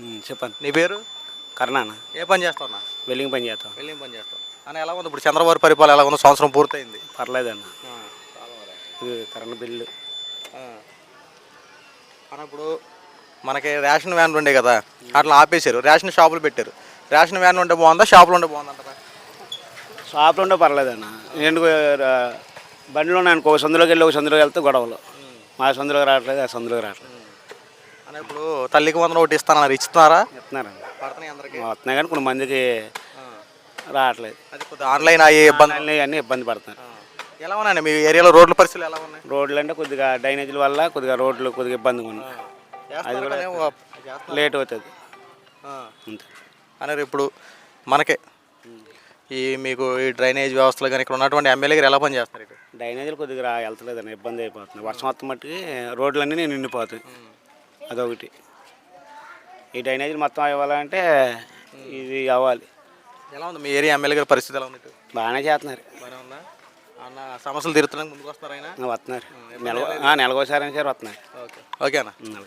ఉమ్, చెప్పండి. నీ పేరు? కర్ణాన. ఏ పని చేస్తావునా వెల్లింగ్ పని చేస్తాం. వెళ్ళి ఏం పని చేస్తావు. అని ఎలా ఉంది? ఇప్పుడు చంద్రబాబు పరిపాలన ఎలా ఉంది? సంవత్సరం పూర్తయింది. పర్లేదన్న. ఇది కరెంట్ బిల్లు. అని ఇప్పుడు మనకి రేషన్ వ్యాన్లు ఉండే కదా అట్లా ఆపేశారు. రేషన్ షాపులు పెట్టారు. రేషన్ వ్యాన్ ఉంటే బాగుందా? షాపులు ఉంటే బాగుందంటారా షాప్లో ఉంటే పర్లేదన్న. నేను బండిలో అనుకో ఒక సందులోకి వెళ్ళి ఒక సందులోకి వెళ్తే గొడవలు. మా సందులోకి రావట్లేదు ఆ సందులోకి రావట్లేదు. ఇప్పుడు తల్లికి వందలు ఒకటి ఇస్తానన్నారు. ఇస్తున్నారా? పడుతున్నాయి అందరికి? వస్తున్నాయి కానీ కొన్ని మందికి రావట్లేదు. అది కొద్దిగా ఆన్లైన్ అయ్యే ఇబ్బంది. అన్నీ అన్నీ ఇబ్బంది పడుతున్నారు ఎలా ఉన్నాయండి? మీ ఏరియాలో రోడ్ల పరిస్థితులు ఎలా ఉన్నాయి? రోడ్లు అంటే కొద్దిగా డ్రైనేజీల వల్ల కొద్దిగా రోడ్లు కొద్దిగా ఇబ్బందిగా ఉన్నాయి. చేస్తున్నారు కానీ ఓ- లేట్ అవుతుంది. ఆ. అంతే. అన్నారు ఇప్పుడు మనకే ఈ మీకు ఈ డ్రైనేజ్ వ్యవస్థలు కానీ ఇక్కడ ఉన్నటువంటి ఎమ్మెల్యే గారు ఎలా పని చేస్తారు ఇటు డ్రైనేజీలు కొద్దిగా రా వెళ్తలేదన్న ఇబ్బంది అయిపోతుంది వర్షం మొత్తం మట్టుకి రోడ్లన్నీ నేను నిండిపోతాయి అదొకటి. ఈ డ్రైనేజీలు మొత్తం అవ్వాలంటే ఇది అవ్వాలి ఎలా ఉంది? మీ ఏరియా ఎమ్మెల్యే గారి పరిస్థితి ఎలా ఉంది ఇటు? బాగానే చేస్తున్నారు. బాగానే ఉందా? అన్న సమస్యలు తీరుతున్నాక ముందుకు ఆయన? వస్తున్నారు. నెల నెలకోసారి సార్ వస్తున్నారు. ఓకే. ఓకేనా ఉమ్.